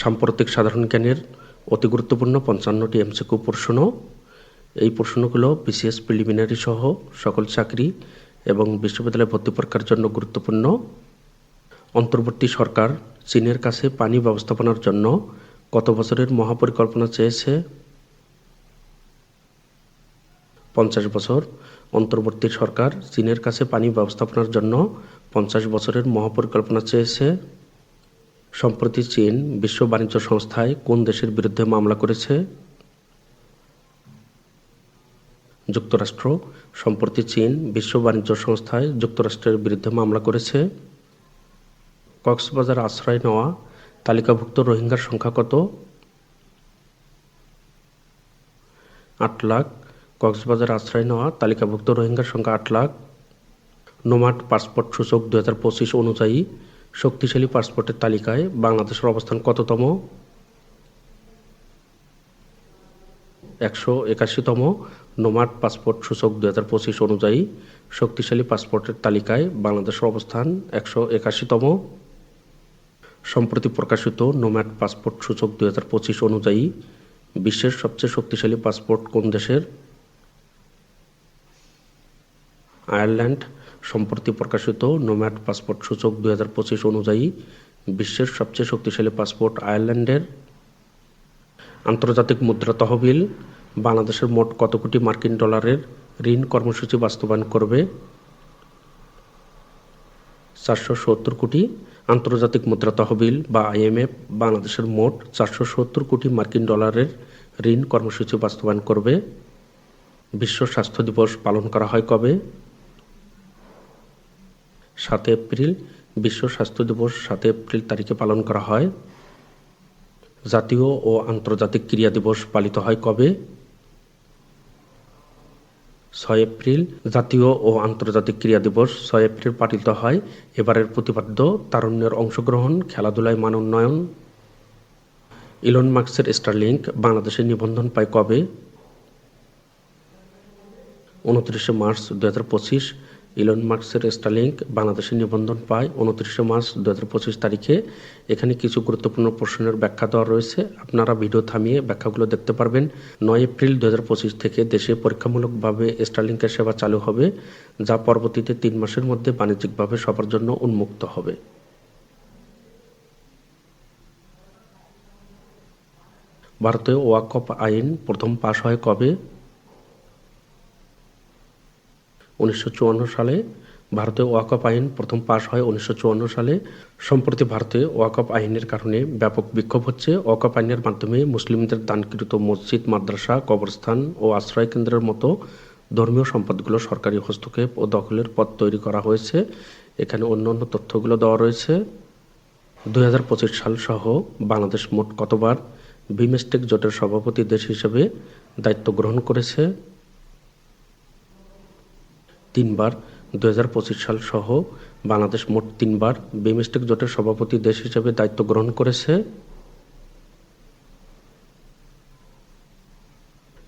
সাম্প্রতিক সাধারণ জ্ঞানের অতি গুরুত্বপূর্ণ পঞ্চান্নটি এমসিকিউ প্রশ্ন। এই প্রশ্নগুলো বিসিএস প্রিলিমিনারি সহ সকল চাকরি এবং বিশ্ববিদ্যালয়ে ভর্তি পরীক্ষার জন্য গুরুত্বপূর্ণ। অন্তর্বর্তী সরকার চীনের কাছে পানি ব্যবস্থাপনার জন্য কত বছরের মহাপরিকল্পনা চেয়েছে? পঞ্চাশ বছর। অন্তর্বর্তী সরকার চীনের কাছে পানি ব্যবস্থাপনার জন্য পঞ্চাশ বছরের মহাপরিকল্পনা চেয়েছে। সম্প্রতি চীন বিশ্ব বাণিজ্য সংস্থায় কোন দেশের বিরুদ্ধে মামলা করেছে? যুক্তরাষ্ট্র। সম্প্রতি চীন বিশ্ব বাণিজ্য সংস্থায় যুক্তরাষ্ট্রের বিরুদ্ধে মামলা করেছে। কক্সবাজার আশ্রয় নেওয়া তালিকাভুক্ত রোহিঙ্গার সংখ্যা কত? আট লাখ। কক্সবাজার আশ্রয় নেওয়া তালিকাভুক্ত রোহিঙ্গার সংখ্যা আট লাখ। নোমাট পাসপোর্ট সূচক দু হাজার পঁচিশ অনুযায়ী শক্তিশালী পাসপোর্টের তালিকায় বাংলাদেশের অবস্থান কততম? একশো একাশিতম। নোমাট পাসপোর্ট সূচক দু হাজার পঁচিশ অনুযায়ী শক্তিশালী পাসপোর্টের তালিকায় বাংলাদেশের অবস্থান একশো একাশিতম। সম্প্রতি প্রকাশিত নোম্যাট পাসপোর্ট সূচক দু হাজার পঁচিশ অনুযায়ী বিশ্বের সবচেয়ে শক্তিশালী পাসপোর্ট কোন দেশের? আয়ারল্যান্ড সম্প্রতি প্রকাশিত নোম্যাট পাসপোর্ট সূচক দুই হাজার পঁচিশ অনুযায়ী বিশ্বের সবচেয়ে শক্তিশালী পাসপোর্ট আয়ারল্যান্ডের আন্তর্জাতিক মুদ্রা তহবিল, বাংলাদেশের মোট কত কোটি মার্কিন ডলারের ঋণ কর্মসূচি বাস্তবায়ন করবে? চারশো সত্তর কোটি আন্তর্জাতিক মুদ্রা তহবিল বা আইএমএফ বাংলাদেশের মোট চারশো সত্তর কোটি মার্কিন ডলারের ঋণ কর্মসূচি বাস্তবায়ন করবে? বিশ্ব স্বাস্থ্য দিবস পালন করা হয় কবে? সাত এপ্রিল, বিশ্ব স্বাস্থ্য দিবস সাত এপ্রিল তারিখে পালন করা হয়। জাতীয় ও আন্তর্জাতিক ক্রীড়া দিবস পালিত হয় কবে? ছয় এপ্রিল, জাতীয় ও আন্তর্জাতিক ক্রীড়া দিবস ছয় এপ্রিল পালিত হয়। এবারের প্রতিপাদ্য, তারুণ্যের অংশগ্রহণ, খেলাধুলায় মান উন্নয়ন। ইলন মার্কসের স্টারলিংক বাংলাদেশে নিবন্ধন পায় কবে? উনত্রিশে মার্চ দু হাজার পঁচিশ ইলন মার্কসের স্টারলিংক বাংলাদেশে নিবন্ধন পায় উনত্রিশে মার্চ দু হাজার পঁচিশ তারিখে। এখানে কিছু গুরুত্বপূর্ণ প্রশ্নের ব্যাখ্যা দেওয়া রয়েছে। আপনারা ভিডিও থামিয়ে ব্যাখ্যাগুলো দেখতে পারবেন। নয় এপ্রিল দু হাজার পঁচিশ থেকে দেশে পরীক্ষামূলকভাবে স্টারলিংকের সেবা চালু হবে, যা পরবর্তীতে তিন মাসের মধ্যে বাণিজ্যিকভাবে সবার জন্য উন্মুক্ত হবে। ভারতে ওয়াকফ আইন প্রথম পাশ হয় কবে? উনিশশো চুয়ান্ন সালে ভারতে ওয়াকফ আইন প্রথম পাশ হয় উনিশশো চুয়ান্ন সালে। সম্প্রতি ভারতে ওয়াকফ আইনের কারণে ব্যাপক বিক্ষোভ হচ্ছে। ওয়াকফ আইনের মাধ্যমে মুসলিমদের দানকৃত মসজিদ, মাদ্রাসা, কবরস্থান ও আশ্রয় কেন্দ্রের মতো ধর্মীয় সম্পদগুলো সরকারি হস্তক্ষেপ ও দখলের পথ তৈরি করা হয়েছে। এখানে অন্য অন্য তথ্যগুলো দেওয়া রয়েছে। দুই সাল সহ বাংলাদেশ মোট কতবার বিমস্টেক জোটের সভাপতি দেশ হিসেবে দায়িত্ব গ্রহণ করেছে? তিনবার দু সাল সহ বাংলাদেশ মোট তিনবার বিমস্টেক জোটের সভাপতি দেশ হিসেবে দায়িত্ব গ্রহণ করেছে।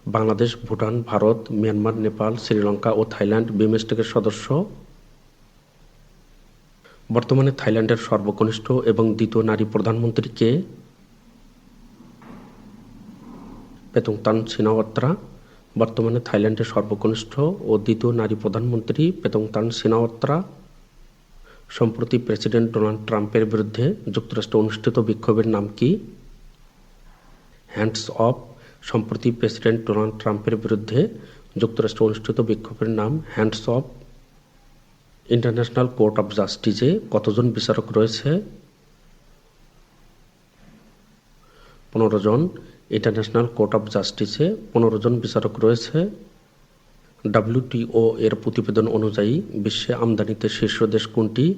বাংলাদেশ, ভুটান, ভারত, মিয়ানমার, নেপাল, শ্রীলঙ্কা ও থাইল্যান্ড বিমস্টেকের সদস্য। বর্তমানে থাইল্যান্ডের সর্বকনিষ্ঠ এবং দ্বিতীয় নারী প্রধানমন্ত্রী কে? পেতংতান সিনাওয়াত্রা বর্তমানে থাইল্যান্ডের সর্বকনিষ্ঠ ও দ্বিতীয় নারী প্রধানমন্ত্রী পেতংতান সিনাওয়াত্রা সম্প্রতি প্রেসিডেন্ট ডোনাল্ড ট্রাম্পের বিরুদ্ধে যুক্তরাষ্ট্রে অনুষ্ঠিত বিক্ষোভের নাম কি? হ্যান্ডস অফ সম্প্রতি প্রেসিডেন্ট ডোনাল্ড ট্রাম্পের বিরুদ্ধে যুক্তরাষ্ট্রে অনুষ্ঠিত বিক্ষোভের নাম hands off international court of জাস্টিসে কতজন বিচারক রয়েছে? পনেরো জন। ইন্টারন্যাশনাল কোর্ট অফ জাস্টিসে পনেরো জন বিচারক রয়েছে। ডাব্লিউটিও এর প্রতিবেদন অনুযায়ী বিশ্বে আমদানিতে শীর্ষ দেশ কোনটি?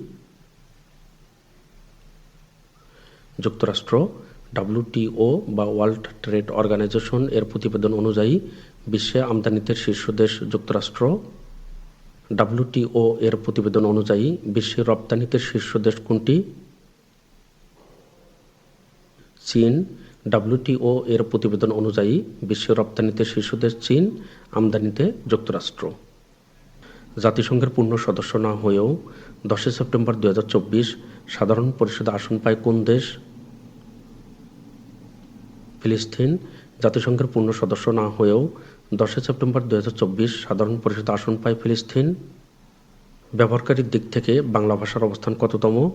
যুক্তরাষ্ট্র। ডাব্লিউটিও বা ওয়ার্ল্ড ট্রেড অর্গানাইজেশন এর প্রতিবেদন অনুযায়ী বিশ্বে আমদানিতে শীর্ষ দেশ যুক্তরাষ্ট্র। ডাব্লিউটিও এর প্রতিবেদন অনুযায়ী বিশ্বে রপ্তানিতে শীর্ষ দেশ কোনটি? চীন। ডাব্লিউটিও এর প্রতিবেদন অনুযায়ী বিশ্ব রপ্তানিতে দেশ চীন, আমদানিতে যুক্তরাষ্ট্র। জাতিসংঘের পূর্ণ সদস্য না হয়েও দশই সেপ্টেম্বর দু হাজার চব্বিশ সাধারণ পরিষদে আসন পায় কোন দেশ? ফিলিস্তিন। জাতিসংঘের পূর্ণ সদস্য না হয়েও দশই সেপ্টেম্বর দুই হাজার চব্বিশ সাধারণ পরিষদ আসন পায় ফিলিস্তিন। ব্যবহারকারীর দিক থেকে বাংলা ভাষার অবস্থান কততম?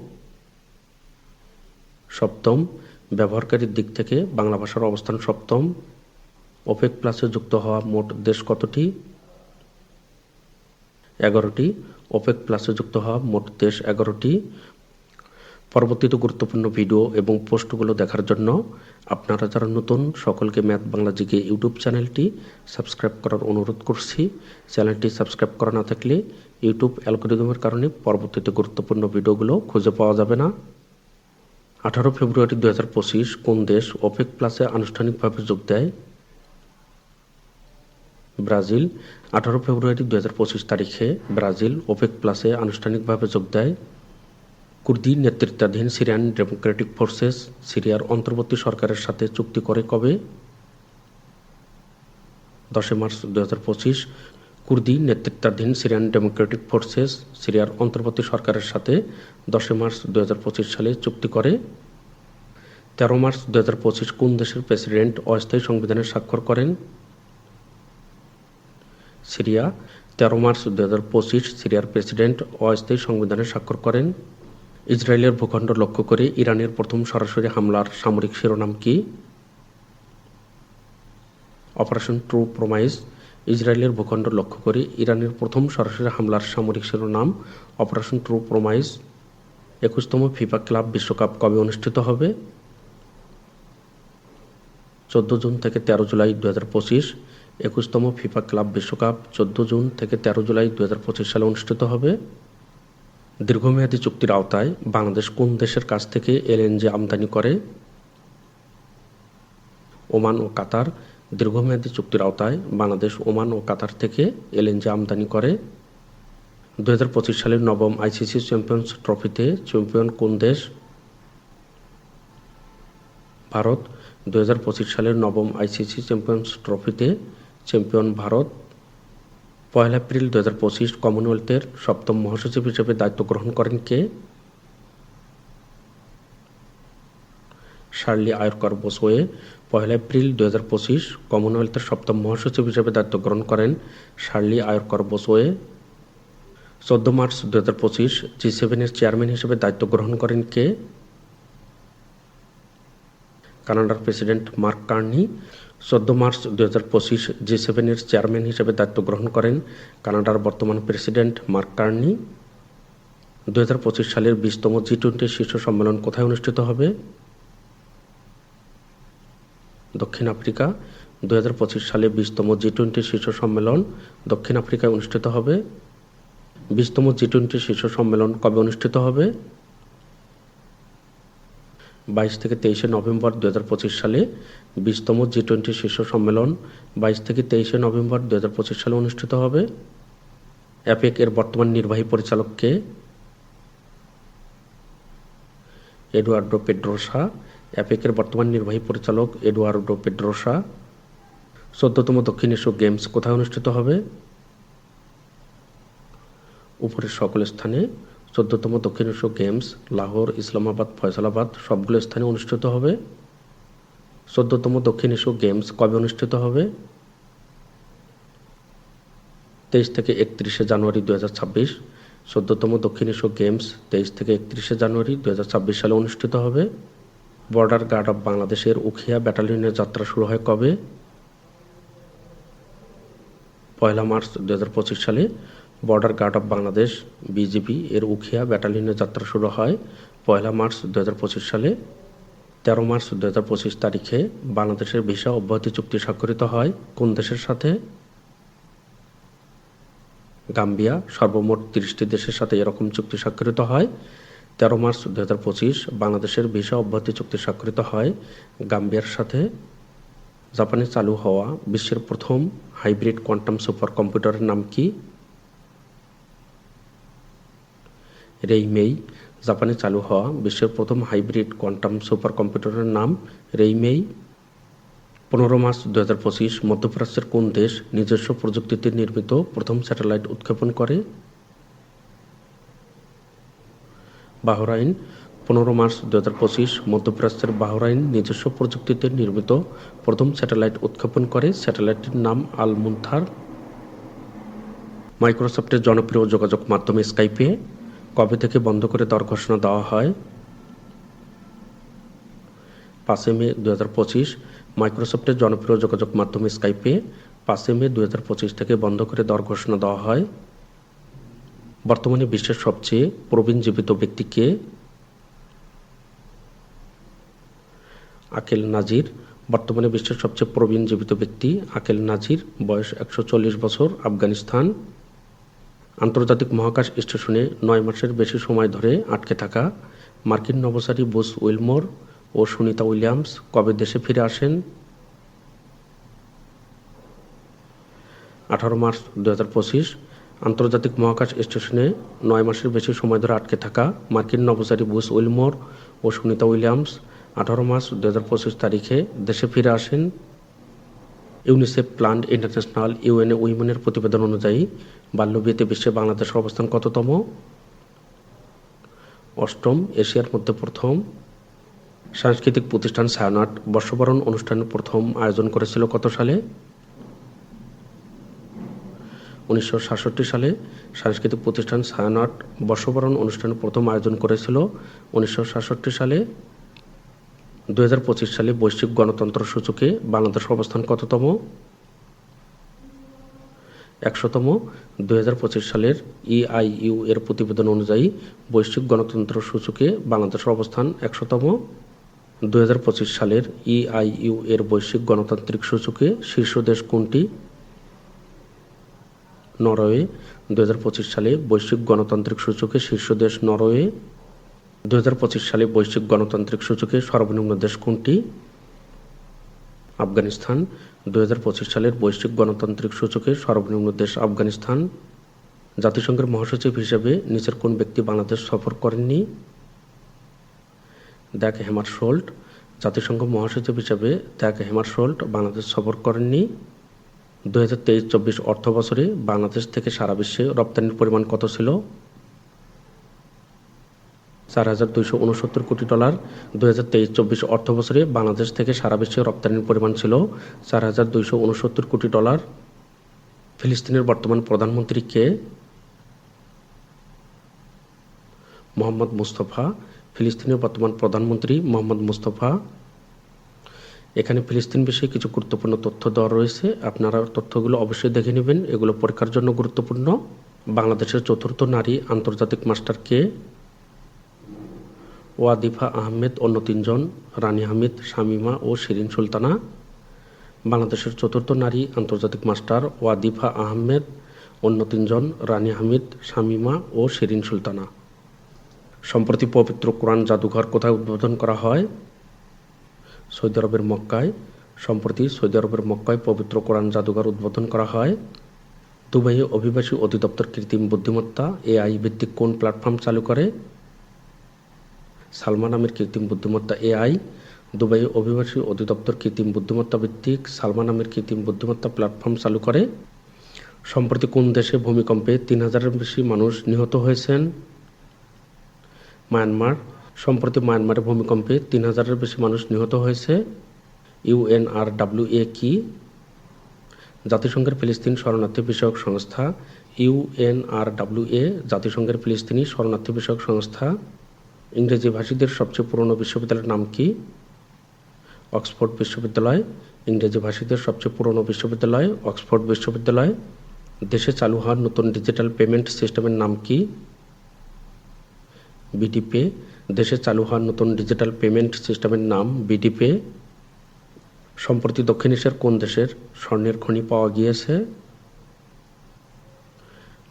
সপ্তম। ব্যবহারকারীর দিক থেকে বাংলা ভাষার অবস্থান সপ্তম। ওপেক প্লাসে যুক্ত হওয়া মোট দেশ কতটি? এগারোটি। ওপেক প্লাসে যুক্ত হওয়া মোট দেশ এগারোটি। পরবর্তীতে গুরুত্বপূর্ণ ভিডিও এবং পোস্টগুলো দেখার জন্য আপনারা যারা নতুন, সকলকে ম্যাথ বাংলা জিকে ইউটিউব চ্যানেলটি সাবস্ক্রাইব করার অনুরোধ করছি। চ্যানেলটি সাবস্ক্রাইব করা না থাকলে ইউটিউব অ্যালগোরিদমের কারণে পরবর্তীতে গুরুত্বপূর্ণ ভিডিওগুলো খুঁজে পাওয়া যাবে না। আঠারো ফেব্রুয়ারি দু হাজার পঁচিশ কোন দেশ ওপেক প্লাসে আনুষ্ঠানিকভাবে যোগ দেয়? ব্রাজিল, আঠারো ফেব্রুয়ারি দু হাজার পঁচিশ তারিখে ব্রাজিল ওপেক প্লাসে আনুষ্ঠানিকভাবে যোগ দেয়। কুর্দি নেতৃত্বাধীন সিরিয়ান ডেমোক্রেটিক ফোর্সেস সিরিয়ার অন্তর্বর্তী সরকারের সাথে চুক্তি করে কবে? দশই মার্চ দু হাজার পঁচিশ কুর্দি নেতৃত্বাধীন সিরিয়ান ডেমোক্রেটিক ফোর্সেস সিরিয়ার অন্তর্বর্তী সরকারের সাথে দশই মার্চ দু সালে চুক্তি করে। তেরো মার্চ দু হাজার পঁচিশ কোন দেশের প্রেসিডেন্ট অস্থায়ী সংবিধানে স্বাক্ষর করেন? সিরিয়া। তেরো মার্চ দু হাজার পঁচিশ সিরিয়ার প্রেসিডেন্ট অস্থায়ী সংবিধানে স্বাক্ষর করেন। ইসরায়েলের ভূখণ্ড লক্ষ্য করে ইরানের প্রথম সরাসরি হামলার সামরিক শিরোনাম কি? অপারেশন ট্রু প্রোমাইজ ইসরায়েলের ভূখণ্ড লক্ষ্য করে ইরানের প্রথম সরাসরি হামলার সামরিক শিরোনাম অপারেশন ট্রু প্রোমাইজ একুশতম ফিফা ক্লাব বিশ্বকাপ কবে অনুষ্ঠিত হবে? চোদ্দ জুন থেকে তেরো জুলাই দু হাজার পঁচিশ একুশতম ফিফা ক্লাব বিশ্বকাপ চোদ্দ জুন থেকে তেরো জুলাই দু হাজার পঁচিশ সালে অনুষ্ঠিত হবে। দীর্ঘমেয়াদী চুক্তির আওতায় বাংলাদেশ কোন দেশের কাছ থেকে এলএনজি আমদানি করে? ওমান ও কাতার দীর্ঘমেয়াদী চুক্তির আওতায় বাংলাদেশ, ওমান ও কাতার থেকে এলএনজি আমদানি করে। দু হাজার পঁচিশ সালের নবম আইসিসি চ্যাম্পিয়ন্স ট্রফিতে চ্যাম্পিয়ন কোন দেশ? ভারত। দু হাজার পঁচিশ সালের নবম আইসিসি চ্যাম্পিয়ন্স ট্রফিতে চ্যাম্পিয়ন ভারত। পয়লা এপ্রিল দু হাজার পঁচিশ কমনওয়েলথের সপ্তম মহাসচিব হিসেবে দায়িত্ব গ্রহণ করেন কে? শার্লি আয়রকর বোসওয়ে। পয়লা এপ্রিল দু হাজার পঁচিশ কমনওয়েলথের সপ্তম মহাসচিব হিসেবে দায়িত্ব গ্রহণ করেন শার্লি আয়রকর বোসওয়ে। চোদ্দ মার্চ দু হাজার পঁচিশ জি সেভেনের চেয়ারম্যান হিসেবে দায়িত্ব গ্রহণ করেন কে? কানাডার প্রেসিডেন্ট মার্ক কার্নি। চোদ্দ মার্চ দু হাজার পঁচিশ জি সেভেনের চেয়ারম্যান হিসেবে দায়িত্ব গ্রহণ করেন কানাডার বর্তমান প্রেসিডেন্ট মার্ক কার্নি। দু হাজার পঁচিশ সালের বিশতম জি টোয়েন্টি শীর্ষ সম্মেলন কোথায় অনুষ্ঠিত হবে? দক্ষিণ আফ্রিকা দু হাজার পঁচিশ সালে বিশতম জি টোয়েন্টি শীর্ষ সম্মেলন দক্ষিণ আফ্রিকায় অনুষ্ঠিত হবে। বিশতম জি টোয়েন্টি শীর্ষ সম্মেলন কবে অনুষ্ঠিত হবে? বাইশ থেকে তেইশে নভেম্বর দু হাজার পঁচিশ সালে বিশতম জি টোয়েন্টি শীর্ষ সম্মেলন বাইশ থেকে তেইশে নভেম্বর দু হাজার পঁচিশ সালে অনুষ্ঠিত হবে। অ্যাপেক এর বর্তমান নির্বাহী পরিচালককে এডুয়ার্ডো পেড্রোসা। অ্যাপেকের বর্তমান নির্বাহী পরিচালক এডুয়ার্ডো পেড্রোসা। চোদ্দতম দক্ষিণ এশীয় গেমস কোথায় অনুষ্ঠিত হবে? উপরের সকল স্থানে চোদ্দতম দক্ষিণ এশীয় গেমস লাহোর, ইসলামাবাদ, ফয়সালাবাদ সবগুলো স্থানে অনুষ্ঠিত হবে। চোদ্দতম দক্ষিণ এশীয় গেমস কবে অনুষ্ঠিত হবে? তেইশ থেকে একত্রিশে জানুয়ারি দু হাজার ছাব্বিশ। চোদ্দতম দক্ষিণ এশীয় গেমস তেইশ থেকে একত্রিশে জানুয়ারি দু হাজার ছাব্বিশ সালে অনুষ্ঠিত হবে। বর্ডার গার্ড অফ বাংলাদেশের উখিয়া ব্যাটালিয়নের যাত্রা শুরু হয় কবে? পয়লা মার্চ দু হাজার পঁচিশ সালে border guard of Bangladesh BGB এর উখিয়া ব্যাটালিয়নের যাত্রা শুরু হয় পয়লা মার্চ দু হাজার পঁচিশ সালে। তেরো মার্চ দু হাজার পঁচিশ তারিখে বাংলাদেশের ভিসা অব্যাহতি চুক্তি স্বাক্ষরিত হয়। কোন দেশের সাথে? গাম্বিয়া, সর্বমোট তিরিশটি দেশের সাথে এরকম চুক্তি স্বাক্ষরিত হয়। তেরো মার্চ দু হাজার পঁচিশ বাংলাদেশের ভিসা অব্যাহতি চুক্তি স্বাক্ষরিত হয় গাম্বিয়ার সাথে। জাপানে চালু হওয়া বিশ্বের প্রথম হাইব্রিড কোয়ান্টাম সুপার কম্পিউটারের নাম কি? রেইমেই। জাপানে চালু হওয়া বিশ্বের প্রথম হাইব্রিড কোয়ান্টাম সুপার কম্পিউটারের নাম রেইমেই। পনেরো মার্চ দু হাজার পঁচিশ মধ্যপ্রাচ্যের কোন দেশ নিজস্ব প্রযুক্তিতে নির্মিত প্রথম স্যাটেলাইট উৎক্ষেপণ করে? বাহরাইন, পনেরো মার্চ দু হাজার পঁচিশ, মধ্যপ্রাচ্যের বাহরাইন নিজস্ব প্রযুক্তিতে নির্মিত প্রথম স্যাটেলাইট উৎক্ষেপণ করে। স্যাটেলাইটটির নাম আল মুনথার মাইক্রোসফটের জনপ্রিয় যোগাযোগ মাধ্যম স্কাইপে। কবে থেকে বন্ধ করে দেওয়ার ঘোষণা দেওয়া হয়? পাঁচই মে দু হাজার পঁচিশ, মাইক্রোসফটের জনপ্রিয় যোগাযোগ মাধ্যম স্কাইপে। পাঁচই মে দু হাজার পঁচিশ থেকে বন্ধ করে দেওয়ার ঘোষণা দেওয়া হয়। বর্তমানে বিশ্বের সবচেয়ে প্রবীণ জীবিত ব্যক্তিকে আকেল নাজির। বর্তমানে বিশ্বের সবচেয়ে প্রবীণ জীবিত ব্যক্তি আকেল নাজির। বয়স একশো চল্লিশ বছর, আফগানিস্তান। আন্তর্জাতিক মহাকাশ স্টেশনে নয় মাসের বেশি সময় ধরে আটকে থাকা মার্কিন নভোচারী বুস উইলমোর ও সুনিতা উইলিয়ামস কবে দেশে ফিরে আসেন? আঠারো মার্চ দু হাজার পঁচিশ। আন্তর্জাতিক মহাকাশ স্টেশনে নয় মাসের বেশি সময় ধরে আটকে থাকা মার্কিন নভোচারী বুস উইলমোর ও সুনিতা উইলিয়ামস আঠারো মার্চ দু হাজার পঁচিশ তারিখে দেশে ফিরে আসেন। ইউনিসেফ প্লান্ট ইন্টারন্যাশনাল ইউএনএ উইমেনের প্রতিবেদন অনুযায়ী, বাল্যবিয়েতে বিশ্বে বাংলাদেশের অবস্থান কততম? অষ্টম, এশিয়ার মধ্যে প্রথম। সাংস্কৃতিক প্রতিষ্ঠান ছায়ানট বর্ষবরণ অনুষ্ঠানের প্রথম আয়োজন করেছিল কত সালে? উনিশশো সাতষট্টি সালে সাংস্কৃতিক প্রতিষ্ঠান ছায়ানট বর্ষবরণ অনুষ্ঠানের প্রথম আয়োজন করেছিল। উনিশশো সাতষট্টি সালে দু হাজার পঁচিশ সালে বৈশ্বিক গণতন্ত্র সূচকে বাংলাদেশ অবস্থান কততম? একশোতম। দুহাজার পঁচিশ সালের ইআইইউ এর প্রতিবেদন অনুযায়ী বৈশ্বিক গণতন্ত্র সূচকে বাংলাদেশের অবস্থান একশোতম। দুহাজার পঁচিশ সালের ইআইইউ এর বৈশ্বিক গণতান্ত্রিক সূচকে শীর্ষ দেশ কোনটি? নরওয়ে দু হাজার পঁচিশ সালে বৈশ্বিক গণতান্ত্রিক সূচকে শীর্ষ দেশ নরওয়ে দু হাজার পঁচিশ সালে বৈশ্বিক গণতান্ত্রিক সূচকে সর্বনিম্ন দেশ কোনটি? আফগানিস্তান দু হাজার পঁচিশ সালের বৈশ্বিক গণতান্ত্রিক সূচকে সর্বনিম্ন দেশ আফগানিস্তান। জাতিসংঘের মহাসচিব হিসেবে নিচের কোন ব্যক্তি বাংলাদেশ সফর করেননি? দ্যাক হেমারশোল্ট জাতিসংঘ মহাসচিব হিসেবে দ্যাক হেমারশোল্ট বাংলাদেশ সফর করেননি। দু হাজার তেইশ চব্বিশ অর্থ বছরে বাংলাদেশ থেকে সারা বিশ্বে রপ্তানির পরিমাণ কত ছিল? চার হাজার দুইশো উনসত্তর কোটি ডলার। দু হাজার তেইশ চব্বিশ অর্থ বছরে বাংলাদেশ থেকে সারা বিশ্বে রপ্তানির পরিমাণ ছিল চার হাজার দুইশো উনসত্তর কোটি ডলার। ফিলিস্তিনের বর্তমান প্রধানমন্ত্রী কে? মোহাম্মদ মুস্তফা। ফিলিস্তিনের বর্তমান প্রধানমন্ত্রী মোহাম্মদ মুস্তফা। এখানে ফিলিস্তিন বিষয়ে কিছু গুরুত্বপূর্ণ তথ্য দেওয়া রয়েছে। আপনারা তথ্যগুলো অবশ্যই দেখে নেবেন। এগুলো পরীক্ষার জন্য গুরুত্বপূর্ণ। বাংলাদেশের চতুর্থ নারী আন্তর্জাতিক মাস্টার কে? ওয়াদিফা আহমেদ, অন্য তিনজন। রানী হামিদ, শামিমা ও শিরিন সুলতানা। বাংলাদেশের চতুর্থ নারী আন্তর্জাতিক মাস্টার ওয়াদিফা আহমেদ, অন্য তিনজন। রানী হামিদ, শামিমা ও শিরিন সুলতানা। সম্প্রতি পবিত্র কোরআন জাদুঘর কোথায় উদ্বোধন করা হয়? সৌদি আরবের মক্কায়, সম্প্রতি সৌদি আরবের মক্কায় পবিত্র কোরআন জাদুঘর উদ্বোধন করা হয়। দুবাইয়ে অভিবাসী অধিদপ্তর কৃত্রিম বুদ্ধিমত্তা, এআই ভিত্তিক কোন প্ল্যাটফর্ম চালু করে? সালমা নামের কৃত্রিম বুদ্ধিমত্তা, এআই। দুবাইয়ে অভিবাসী অধিদপ্তর কৃত্রিম বুদ্ধিমত্তা ভিত্তিক সালমা নামের কৃত্রিম বুদ্ধিমত্তা প্ল্যাটফর্ম চালু করে। সম্প্রতি কোন দেশে ভূমিকম্পে তিন হাজারের বেশি মানুষ নিহত হয়েছেন? মায়ানমার সম্প্রতি মায়ানমারে ভূমিকম্পে তিন হাজারের বেশি মানুষ নিহত হয়েছে। ইউএনআরডাব্লিউএ কি? জাতিসংঘের ফিলিস্তিন শরণার্থী বিষয়ক সংস্থা। ইউএনআরডাব্লিউএ জাতিসংঘের ফিলিস্তিনি শরণার্থী বিষয়ক সংস্থা। ইংরেজি ভাষীদের সবচেয়ে পুরনো বিশ্ববিদ্যালয়ের নাম কি? অক্সফোর্ড বিশ্ববিদ্যালয়। ইংরেজি ভাষীদের সবচেয়ে পুরনো বিশ্ববিদ্যালয়, অক্সফোর্ড বিশ্ববিদ্যালয়। দেশে চালু হওয়া নতুন ডিজিটাল পেমেন্ট সিস্টেমের নাম কি? বিডিপে দেশে চালু হওয়া নতুন ডিজিটাল পেমেন্ট সিস্টেমের নাম বিডিপে সম্প্রতি দক্ষিণ এশিয়ার কোন দেশের স্বর্ণের খনি পাওয়া গিয়েছে?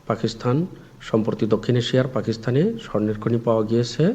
পাকিস্তান। সম্প্রতি দক্ষিণ এশিয়ার পাকিস্তানে স্বর্ণের খনি পাওয়া গিয়েছে।